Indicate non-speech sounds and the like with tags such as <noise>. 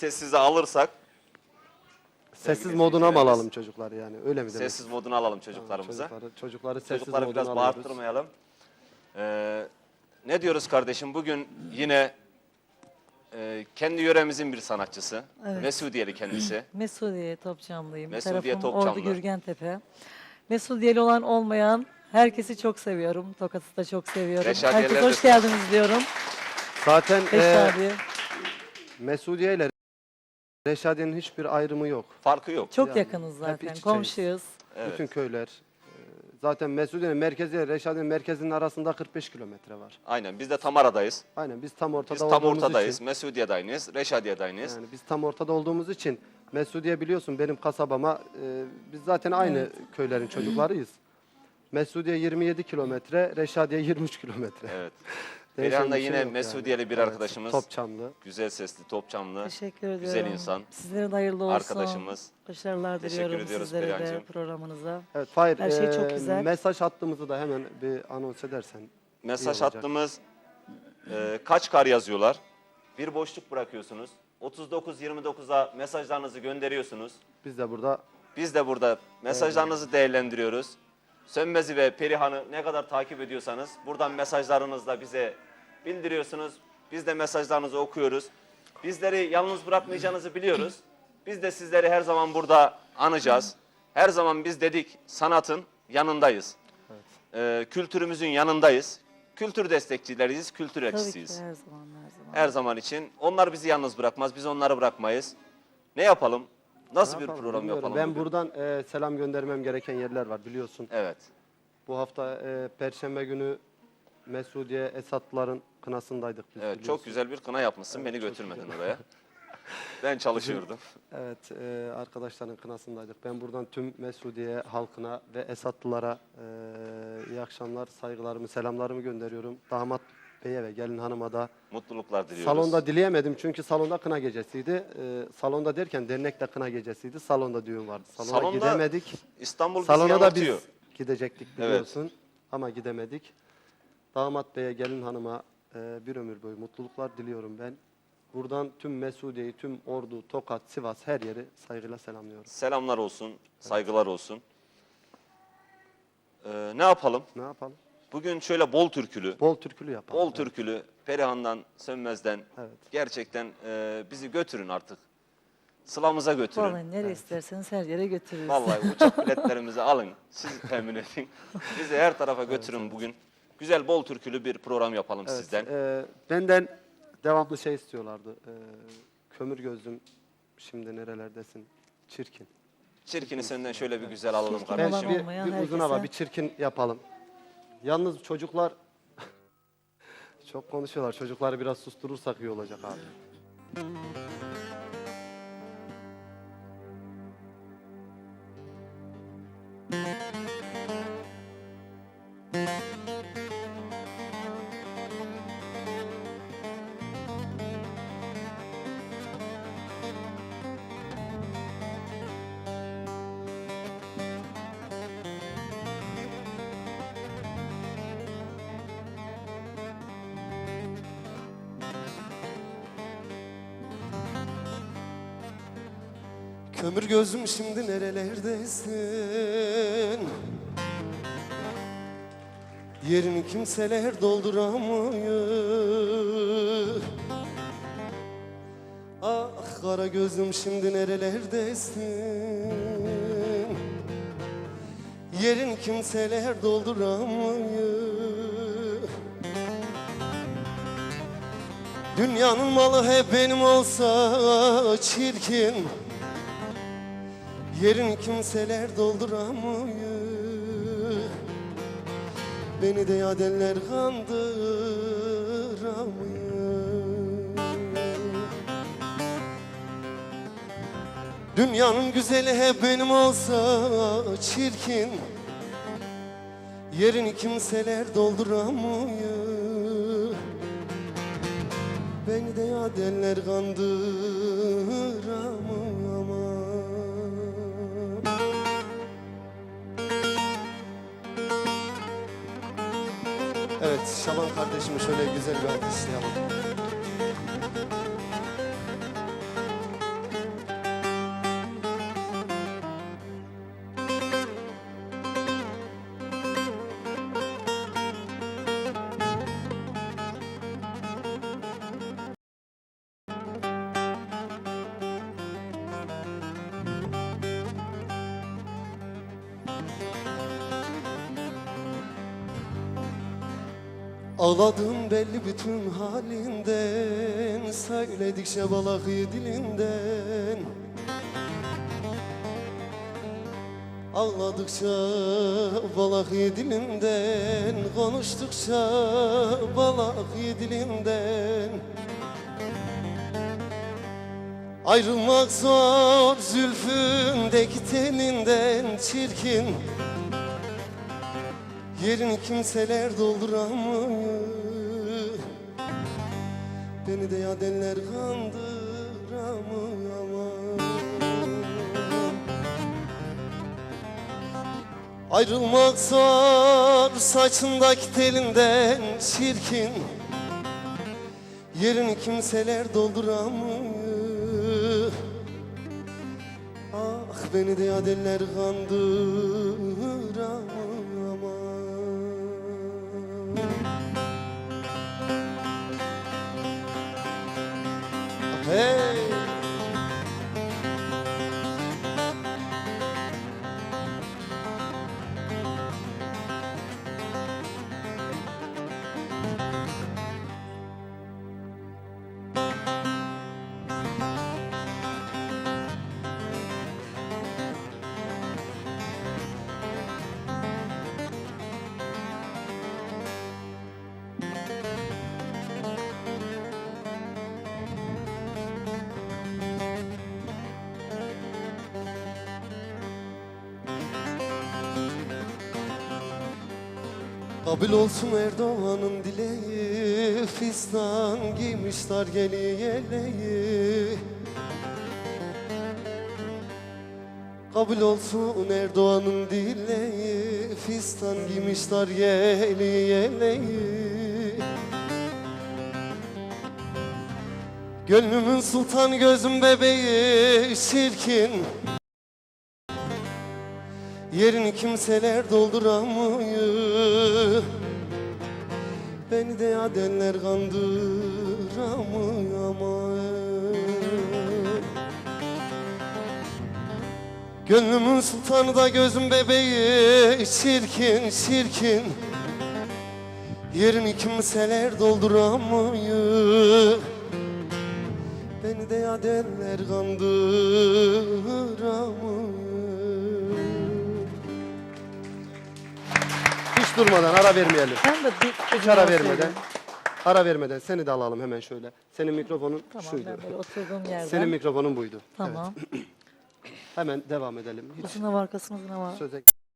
sessize alırsak Sessiz moduna mı alalım çocukları yani öyle mi demek? sessiz moduna alalım çocuklarımıza. Çocukları, çocukları sessiz Çocukları moduna biraz alıyoruz. bağırttırmayalım. Ee, ne diyoruz kardeşim? Bugün yine e, kendi yöremizin bir sanatçısı. Evet. Mesudiyeli kendisi. <clears throat> Mesudiye Topçamlıyım. Mesudiye Tarafım Topçamlı. Ordu Gürgentepe. Mesudiyeli olan olmayan herkesi çok seviyorum. Tokat'ı da çok seviyorum. Reşadiyeler Herkese de hoş geldiniz diyorum. Zaten e, Reşadiye. Mesudiye ile Reşadiye'nin hiçbir ayrımı yok. Farkı yok. Çok yani yakınız hep zaten. iç içeyiz. Komşuyuz. Evet. Bütün köyler. e, Zaten Mesudiye'nin merkeziyle Reşadiye'nin merkezinin arasında 45 kilometre var. Aynen. Biz de tam aradayız. Aynen biz tam ortada Biz tam olduğumuz ortadayız. için. Reşadiye'de aynıyız. Yani biz tam ortada olduğumuz için Mesudiye biliyorsun benim kasabama e, biz zaten aynı Evet. köylerin çocuklarıyız. Mesudiye 27 kilometre, Reşadiye 23 kilometre. Evet. <laughs> Bir şey yine. Mesudiyeli bir Evet, arkadaşımız. Topçamlı. Güzel sesli, topçamlı. Teşekkür ediyorum. Güzel insan. Sizlerin hayırlı olsun. Arkadaşımız. Başarılar Teşekkür diliyorum ediyoruz sizlere de programınıza. Evet Fahir, Her şey çok e, güzel. mesaj hattımızı da hemen bir anons edersen. Mesaj olacak. hattımız e, kaç kar yazıyorlar? Bir boşluk bırakıyorsunuz. 39-29'a mesajlarınızı gönderiyorsunuz. Biz de burada Biz de burada mesajlarınızı değerlendiriyoruz. Sönmez'i ve Perihan'ı ne kadar takip ediyorsanız buradan mesajlarınızla bize bildiriyorsunuz. Biz de mesajlarınızı okuyoruz. Bizleri yalnız bırakmayacağınızı biliyoruz. Biz de sizleri her zaman burada anacağız. Her zaman biz dedik sanatın yanındayız. Ee, kültürümüzün yanındayız. Kültür destekçileriyiz, kültür Tabii ki elçisiyiz. her zaman her zaman. Her zaman için. Onlar bizi yalnız bırakmaz, biz onları bırakmayız. Ne yapalım? Nasıl Ne bir yapalım program bilmiyorum. yapalım? Ben bugün? buradan e, selam göndermem gereken yerler var biliyorsun. Evet. Bu hafta e, Perşembe günü Mesudiye Esatlıların kınasındaydık biz Evet, çok güzel bir kına yapmışsın. Beni çok götürmedin güzel. oraya. <laughs> Ben çalışıyordum. Evet, e, arkadaşların kınasındaydık. Ben buradan tüm Mesudiye halkına ve Esatlılara e, iyi akşamlar, saygılarımı, selamlarımı gönderiyorum. Damat Bey'e ve gelin hanıma da Mutluluklar diliyoruz. salonda dileyemedim çünkü salonda kına gecesiydi. E, salonda derken dernekte kına gecesiydi. Salonda düğün vardı. Salona Salonda gidemedik. İstanbul bizi Salona da biz gidecektik Evet. biliyorsun ama gidemedik. Damat Bey'e, gelin hanıma e, bir ömür boyu mutluluklar diliyorum ben. Buradan tüm Mesudiye'yi, tüm Ordu, Tokat, Sivas her yeri saygıyla selamlıyorum. Selamlar olsun, saygılar olsun. Ee, ne yapalım? Ne yapalım? Bugün şöyle bol türkülü, Bol türkülü yapalım. bol türkülü, Perihan'dan, Sönmez'den Evet. gerçekten e, bizi götürün artık. Sılamıza götürün. Vallahi nereye isterseniz her yere götürürüz. Vallahi uçak <laughs> biletlerimizi alın. Siz temin edin. Bizi her tarafa götürün bugün. Güzel bol türkülü bir program yapalım Evet, sizden. e, benden devamlı şey istiyorlardı. E, kömür gözlüm şimdi nerelerdesin? Çirkin. Çirkini senden şöyle bir güzel alalım Çirkin Ben kardeşim. bir, olmayan bir uzun herkese. hava, bir çirkin yapalım. Yalnız çocuklar <laughs> çok konuşuyorlar. Çocukları biraz susturursak iyi olacak abi. Kömür gözüm şimdi nerelerdesin? Yerini kimseler dolduramıyor. Ah kara gözüm şimdi nerelerdesin? Yerin kimseler dolduramıyor. Dünyanın malı hep benim olsa çirkin. Yerin kimseler dolduramıyor. Beni de yadenler kandıramıyor. Dünyanın güzeli hep benim olsa çirkin. Yerini kimseler dolduramıyor. Beni de yadenler kandıramıyor Şaban kardeşimi şöyle güzel bir alkışlayalım. Ağladım belli bütün halinden Söyledikçe balak dilinden. Ağladıkça balak dilinden Konuştukça balak dilinden. Ayrılmak zor zülfündeki teninden çirkin Yerini kimseler dolduramıyor. Beni de yadenler kandıramıyor. Ama Ayrılmak zor saçındaki telinden çirkin. Yerini kimseler dolduramıyor. Ah beni de yadenler kandıramıyor Kabil olsun Erdoğan'ın dileği Fistan giymişler geli yeleği. Kabul olsun Erdoğan'ın dileği Fistan giymişler yeli yeleği. Gönlümün sultan gözüm bebeği şirkin Yerini kimseler dolduramıyor. Beni de yadenler kandıramıyor ama. Gönlümün sultanı da gözüm bebeği Şirkin, şirkin Yerini kimseler dolduramıyor. Beni de yadenler kandıramıyor Hiç durmadan ara vermeyelim. Ben de bir Hiç ara vermeden. Ara vermeden seni de alalım hemen şöyle. Senin mikrofonun Tamam şuydu. ben böyle oturduğum yerden. Senin mikrofonun buydu. Tamam. Evet. <clears throat> Hemen devam edelim. Hiç Basına var, arkasına var. söze